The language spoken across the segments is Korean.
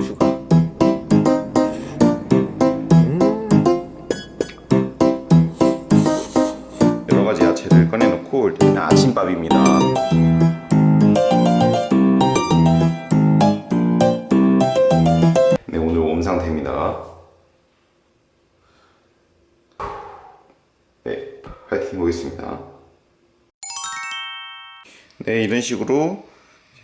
슈가. 음. 여러 가지 야채를 꺼내놓고 일단 아침밥입니다. 네, 오늘 몸 상태입니다. 네, 파이팅 보겠습니다. 네, 이런 식으로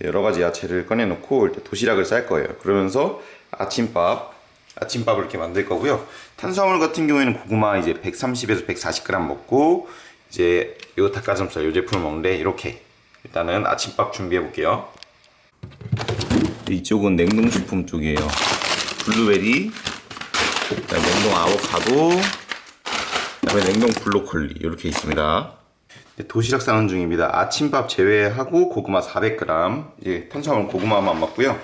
여러 가지 야채를 꺼내놓고 도시락을 쌀 거예요. 그러면서 아침밥, 아침밥을 이렇게 만들 거고요. 탄수화물 같은 경우에는 고구마 이제 130에서 140g 먹고 이제 요 닭가슴살 요 제품을 먹는데 이렇게 일단은 아침밥 준비해 볼게요. 이쪽은 냉동식품 쪽이에요. 블루베리, 냉동 아보카도, 그다음에 냉동 브로콜리 이렇게 있습니다. 네, 도시락 싸는 중입니다. 아침밥 제외하고 고구마 400g, 이제 탄수화물 고구마만 먹고요.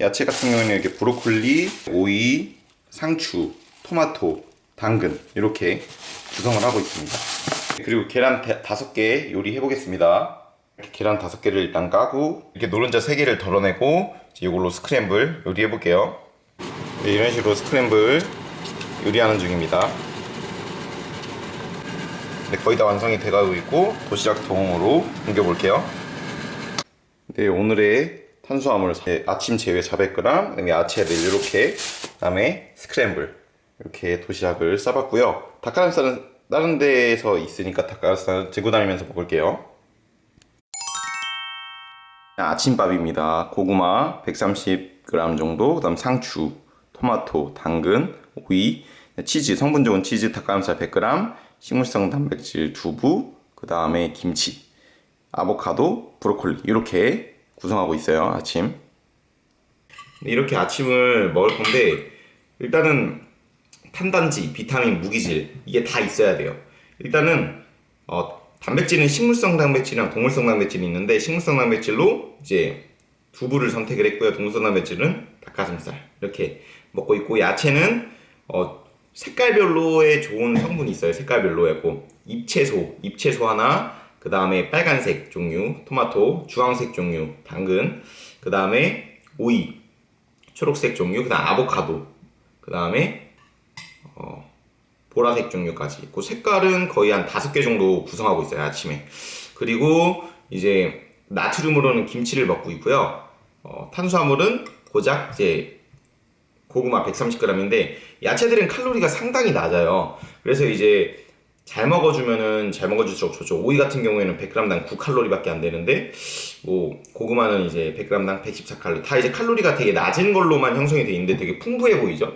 야채 같은 경우에는 이렇게 브로콜리, 오이, 상추, 토마토, 당근 이렇게 구성을 하고 있습니다. 그리고 계란 다- 다섯 개 요리해 보겠습니다. 계란 다섯 개를 일단 까고 이렇게 노른자 세 개를 덜어내고 이걸로 스크램블 요리해 볼게요. 네, 이런 식으로 스크램블 요리하는 중입니다. 네, 거의 다 완성이 돼가고 있고 도시락 통으로 옮겨 볼게요. 네, 오늘의 탄수화물 네, 아침 제외 400g, 그다음에 야채들 이렇게, 그다음에 스크램블 이렇게 도시락을 싸봤고요. 닭가슴살은 다른 데에서 있으니까 닭가슴살 들고 다니면서 먹을게요. 아침밥입니다. 고구마 130g 정도, 그다음 상추, 토마토, 당근, 오이, 치즈, 성분 좋은 치즈 닭가슴살 100g, 식물성 단백질 두부, 그 다음에 김치, 아보카도, 브로콜리 이렇게 구성하고 있어요. 아침. 이렇게 아침을 먹을 건데 일단은 탄단지, 비타민, 무기질 이게 다 있어야 돼요. 일단은 어, 단백질은 식물성 단백질이랑 동물성 단백질이 있는데 식물성 단백질로 이제 두부를 선택을 했고요. 동물성 단백질은 닭가슴살 이렇게 먹고 있고 야채는 어, 색깔별로의 좋은 성분이 있어요. 색깔별로고. 잎채소, 잎채소 하나, 그 다음에 빨간색 종류 토마토, 주황색 종류 당근, 그 다음에 오이, 초록색 종류, 그 다음 아보카도, 그 다음에 어, 보라색 종류까지 있고 색깔은 거의 한 다섯 개 정도 구성하고 있어요 아침에. 그리고 이제 나트륨으로는 김치를 먹고 있고요. 어, 탄수화물은 고작 이제 고구마 130g인데 야채들은 칼로리가 상당히 낮아요 그래서 이제 잘 먹어주면은 잘 먹어줄수록 좋죠 오이 같은 경우에는 100g당 9칼로리밖에 안 되는데 뭐 고구마는 이제 100g당 114칼로리 다 이제 칼로리가 되게 낮은 걸로만 형성이 돼 있는데 되게 풍부해 보이죠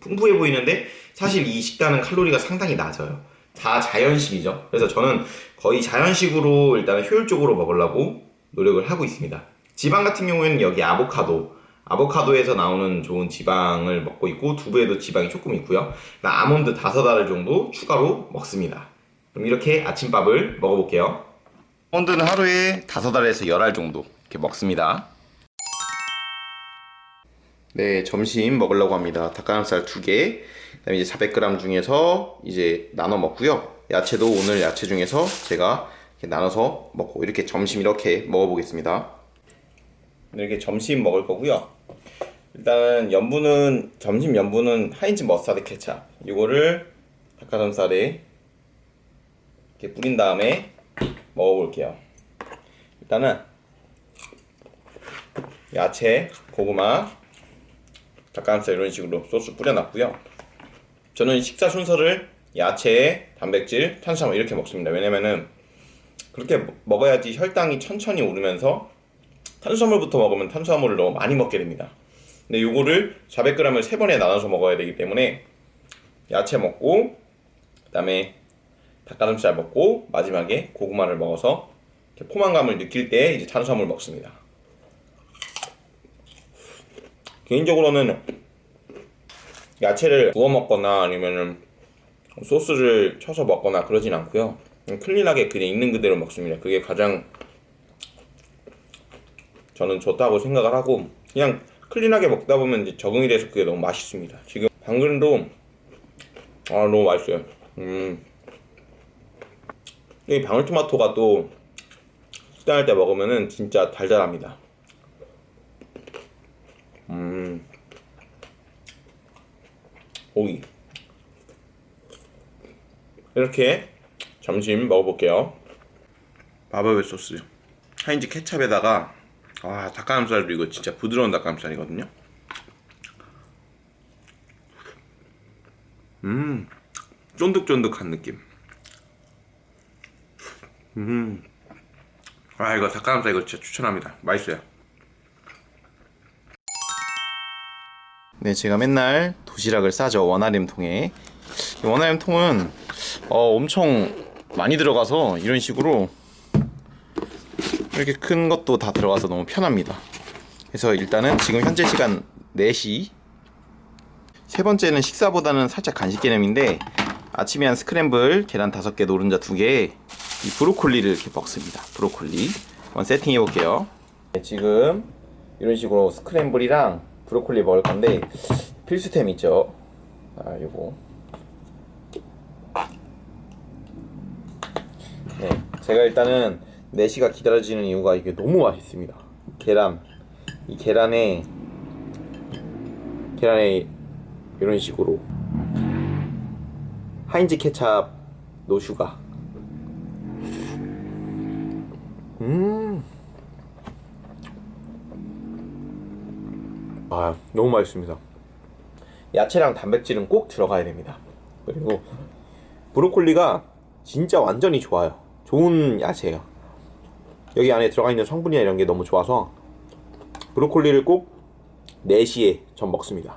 풍부해 보이는데 사실 이 식단은 칼로리가 상당히 낮아요. 다 자연식이죠. 그래서 저는 거의 자연식으로 일단 효율적으로 먹으려고 노력을 하고 있습니다. 지방 같은 경우에는 여기 아보카도, 아보카도에서 나오는 좋은 지방을 먹고 있고 두부에도 지방이 조금 있고요. 그다음 아몬드 다섯 알을 정도 추가로 먹습니다. 그럼 이렇게 아침밥을 먹어볼게요. 아몬드는 하루에 다섯 알에서 열 알 정도 이렇게 먹습니다. 네, 점심 먹으려고 합니다. 닭가슴살 두 개, 그다음에 이제 400g 중에서 이제 나눠 먹고요. 야채도 오늘 야채 중에서 제가 나눠서 먹고 이렇게 점심 이렇게 먹어보겠습니다. 이렇게 점심 먹을 거고요. 일단 염분은 점심 염분은 하인즈 머스타드 케찹. 이거를 닭가슴살에 이렇게 뿌린 다음에 먹어볼게요. 일단은 야채, 고구마, 닭가슴살 이런 식으로 소스 뿌려놨고요. 저는 식사 순서를 야채, 단백질, 탄수화물 이렇게 먹습니다. 왜냐면은 그렇게 먹- 먹어야지 혈당이 천천히 오르면서 탄수화물부터 먹으면 탄수화물을 너무 많이 먹게 됩니다. 근데 요거를 400g을 세 번에 나눠서 먹어야 되기 때문에 야채 먹고 그다음에 닭가슴살 먹고 마지막에 고구마를 먹어서 포만감을 느낄 때 이제 탄수화물 먹습니다. 개인적으로는 야채를 구워 먹거나 아니면은 소스를 쳐서 먹거나 그러진 않고요. 클린하게 그냥 있는 그대로 먹습니다. 그게 가장 저는 좋다고 생각을 하고 그냥 클린하게 먹다 보면 이제 적응이 돼서 그게 너무 맛있습니다. 지금 당근도 아 너무 맛있어요. 음. 이 방울토마토가 또 식단할 때 먹으면은 진짜 달달합니다. 음. 오이. 이렇게 점심 먹어볼게요. 바베큐 소스. 하인즈 케찹에다가 아 닭가슴살도 이거 진짜 부드러운 닭가슴살이거든요. 음 쫀득쫀득한 느낌. 음. 아 이거 닭가슴살 이거 진짜 추천합니다. 맛있어요. 네, 제가 맨날 도시락을 싸죠 원RM 통에. 이 원RM 통은 어, 엄청 많이 들어가서 이런 식으로 이렇게 큰 것도 다 들어가서 너무 편합니다. 그래서 일단은 지금 현재 시간 4시 세 번째는 식사보다는 살짝 간식 개념인데 아침에 한 스크램블 계란 5개 노른자 2개 이 브로콜리를 이렇게 먹습니다. 브로콜리 한번 세팅해 볼게요. 네, 지금 이런 식으로 스크램블이랑 브로콜리 먹을 건데 필수템 있죠. 아, 요거. 네, 제가 일단은 4시가 기다려지는 이유가 이게 너무 맛있습니다. 계란. 이 계란에 계란에 이런 식으로 하인즈 케찹 노슈가 음. 아, 너무 맛있습니다. 야채랑 단백질은 꼭 들어가야 됩니다. 그리고 브로콜리가 진짜 완전히 좋아요. 좋은 야채예요. 여기 안에 들어가 있는 성분이나 이런 게 너무 좋아서 브로콜리를 꼭 4시에 전 먹습니다.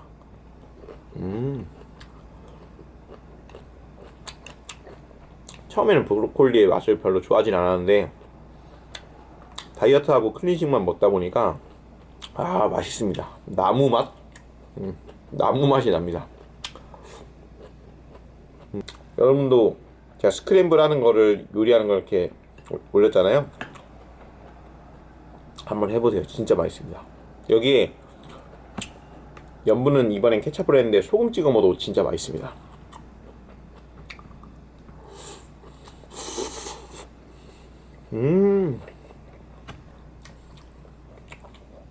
음. 처음에는 브로콜리의 맛을 별로 좋아하진 않았는데 다이어트하고 클린식만 먹다 보니까 아 맛있습니다. 나무 맛, 음, 나무 맛이 납니다. 음, 여러분도 제가 스크램블 하는 거를 요리하는 걸 이렇게 올렸잖아요. 한번 해보세요. 진짜 맛있습니다. 여기에 염분은 이번엔 케찹을 했는데 소금 찍어 먹어도 진짜 맛있습니다. 음.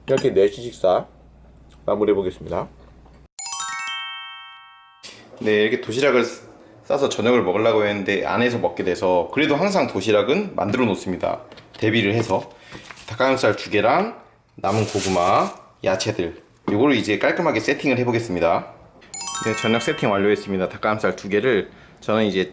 이렇게 4시 식사 마무리해 보겠습니다. 네, 이렇게 도시락을 싸서 저녁을 먹으려고 했는데 안에서 먹게 돼서 그래도 항상 도시락은 만들어 놓습니다. 대비를 해서 닭가슴살 두 개랑 남은 고구마, 야채들 요거를 이제 깔끔하게 세팅을 해 보겠습니다. 네, 저녁 세팅 완료했습니다. 닭가슴살 두 개를 저는 이제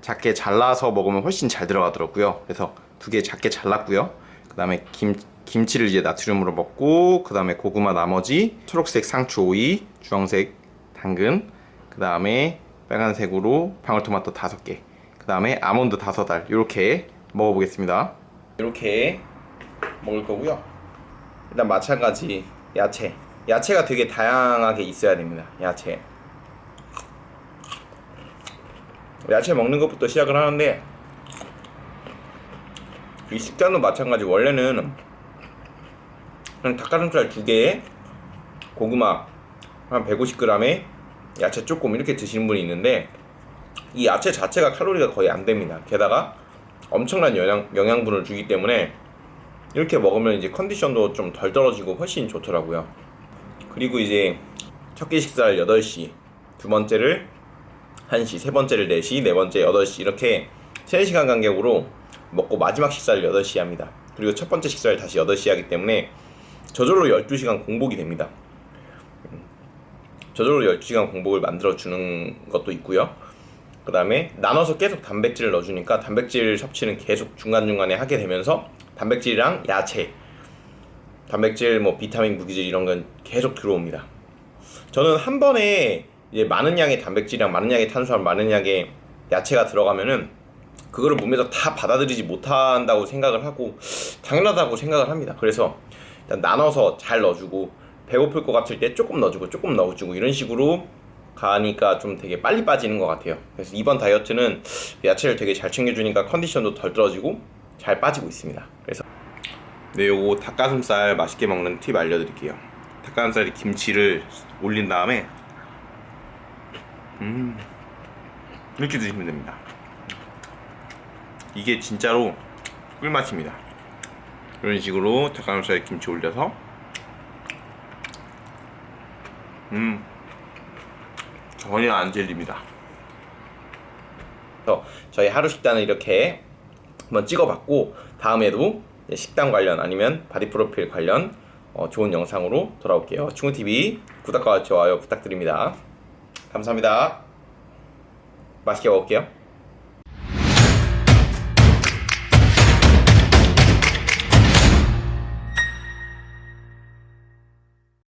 작게 잘라서 먹으면 훨씬 잘 들어가더라고요. 그래서 두 개 작게 잘랐고요. 그 다음에 김, 김치를 이제 나트륨으로 먹고, 그 다음에 고구마 나머지, 초록색 상추 오이, 주황색 당근, 그 다음에 빨간색으로 방울토마토 다섯 개, 그 다음에 아몬드 다섯 알, 이렇게 먹어보겠습니다. 이렇게 먹을 거고요. 일단 마찬가지 야채. 야채가 되게 다양하게 있어야 됩니다. 야채. 야채 먹는 것부터 시작을 하는데 이 식단도 마찬가지 원래는 그냥 닭가슴살 두 개에 고구마 한 150g에 야채 조금 이렇게 드시는 분이 있는데 이 야채 자체가 칼로리가 거의 안 됩니다. 게다가 엄청난 영양, 영양분을 주기 때문에 이렇게 먹으면 이제 컨디션도 좀 덜 떨어지고 훨씬 좋더라고요. 그리고 이제 첫 끼 식사를 8시, 두 번째를 1시, 세 번째를 4시, 네 번째 8시 이렇게 3시간 간격으로 먹고 마지막 식사를 8시에 합니다. 그리고 첫 번째 식사를 다시 8시에 하기 때문에 저절로 12시간 공복이 됩니다. 저절로 12시간 공복을 만들어 주는 것도 있고요. 그 다음에 나눠서 계속 단백질을 넣어주니까 단백질 섭취는 계속 중간중간에 하게 되면서 단백질이랑 야채, 단백질, 뭐 비타민, 무기질 이런 건 계속 들어옵니다. 저는 한 번에 이제 많은 양의 단백질이랑 많은 양의 탄수화물, 많은 양의 야채가 들어가면은 그거를 몸에서 다 받아들이지 못한다고 생각을 하고 당연하다고 생각을 합니다. 그래서 일단 나눠서 잘 넣어주고 배고플 것 같을 때 조금 넣어주고 조금 넣어주고 이런 식으로 가니까 좀 되게 빨리 빠지는 것 같아요. 그래서 이번 다이어트는 야채를 되게 잘 챙겨주니까 컨디션도 덜 떨어지고 잘 빠지고 있습니다. 그래서 네, 요거 닭가슴살 맛있게 먹는 팁 알려드릴게요. 닭가슴살에 김치를 올린 다음에 음 이렇게 드시면 됩니다. 이게 진짜로 꿀맛입니다. 이런 식으로 닭가슴살에 김치 올려서 음 전혀 안 질립니다. 저희 하루 식단을 이렇게 한번 찍어봤고 다음에도 식단 관련 아니면 바디 프로필 관련 어, 좋은 영상으로 돌아올게요. 충우TV 구독과 좋아요 부탁드립니다. 감사합니다. 맛있게 먹을게요.